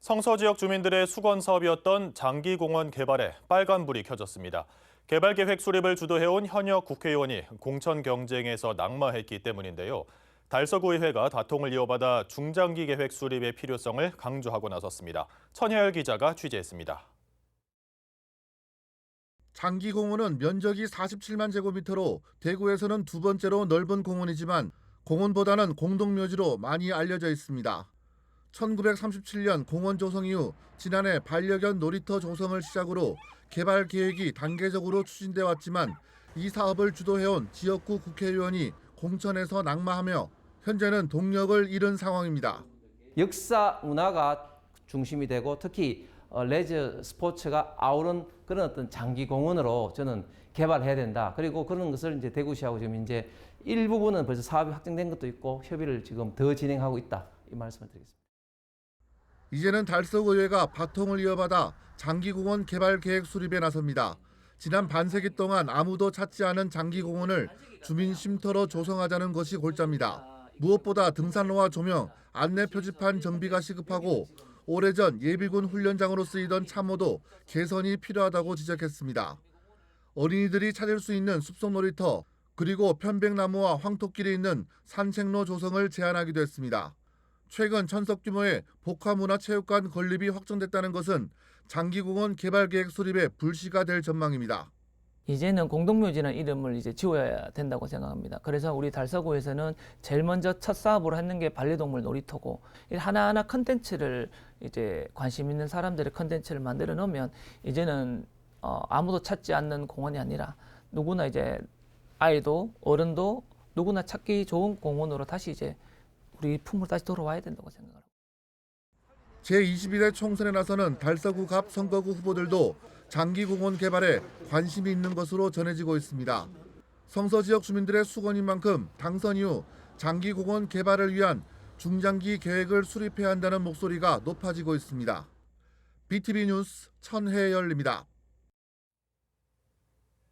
성서 지역 주민들의 수건 사업이었던 장기공원 개발에 빨간불이 켜졌습니다. 개발 계획 수립을 주도해온 현역 국회의원이 공천 경쟁에서 낙마했기 때문인데요. 달서구의회가 다통을 이어받아 중장기 계획 수립의 필요성을 강조하고 나섰습니다. 천혜열 기자가 취재했습니다. 장기공원은 면적이 47만 제곱미터로 대구에서는 두 번째로 넓은 공원이지만 공원보다는 공동묘지로 많이 알려져 있습니다. 1937년 공원 조성 이후 지난해 반려견 놀이터 조성을 시작으로 개발 계획이 단계적으로 추진돼 왔지만 이 사업을 주도해온 지역구 국회의원이 공천에서 낙마하며 현재는 동력을 잃은 상황입니다. 역사 문화가 중심이 되고 특히 어, 레저 스포츠가 아우른 그런 어떤 장기 공원으로 저는 개발해야 된다. 그리고 그런 것을 이제 대구시하고 지금 이제 일부분은 벌써 사업이 확정된 것도 있고 협의를 지금 더 진행하고 있다. 이 말씀을 드리겠습니다. 이제는 달서구의회가 바통을 이어받아 장기공원 개발 계획 수립에 나섭니다. 지난 반세기 동안 아무도 찾지 않은 장기공원을 주민 쉼터로 조성하자는 것이 골자입니다. 무엇보다 등산로와 조명, 안내 표지판 정비가 시급하고 오래전 예비군 훈련장으로 쓰이던 참호도 개선이 필요하다고 지적했습니다. 어린이들이 찾을 수 있는 숲속 놀이터 그리고 편백나무와 황토길이 있는 산책로 조성을 제안하기도 했습니다. 최근 천석 규모의 복화문화체육관 건립이 확정됐다는 것은 장기공원 개발 계획 수립에 불씨가 될 전망입니다. 이제는 공동묘지라는 이름을 이제 지어야 된다고 생각합니다. 그래서 우리 달서구에서는 제일 먼저 첫 사업으로 했는 게 반려동물 놀이터고 이 하나하나 컨텐츠를 이제 관심 있는 사람들의 컨텐츠를 만들어 놓으면 이제는 어, 아무도 찾지 않는 공원이 아니라 누구나 이제 아이도 어른도 누구나 찾기 좋은 공원으로 다시 이제 우리 품으로 다시 돌아와야 된다고 생각합니다. 제22대 총선에 나서는 달서구 갑 선거구 후보들도 장기공원 개발에 관심이 있는 것으로 전해지고 있습니다. 성서 지역 주민들의 수건인 만큼 당선 이후 장기공원 개발을 위한 중장기 계획을 수립해야 한다는 목소리가 높아지고 있습니다. BTV 뉴스 천혜열입니다.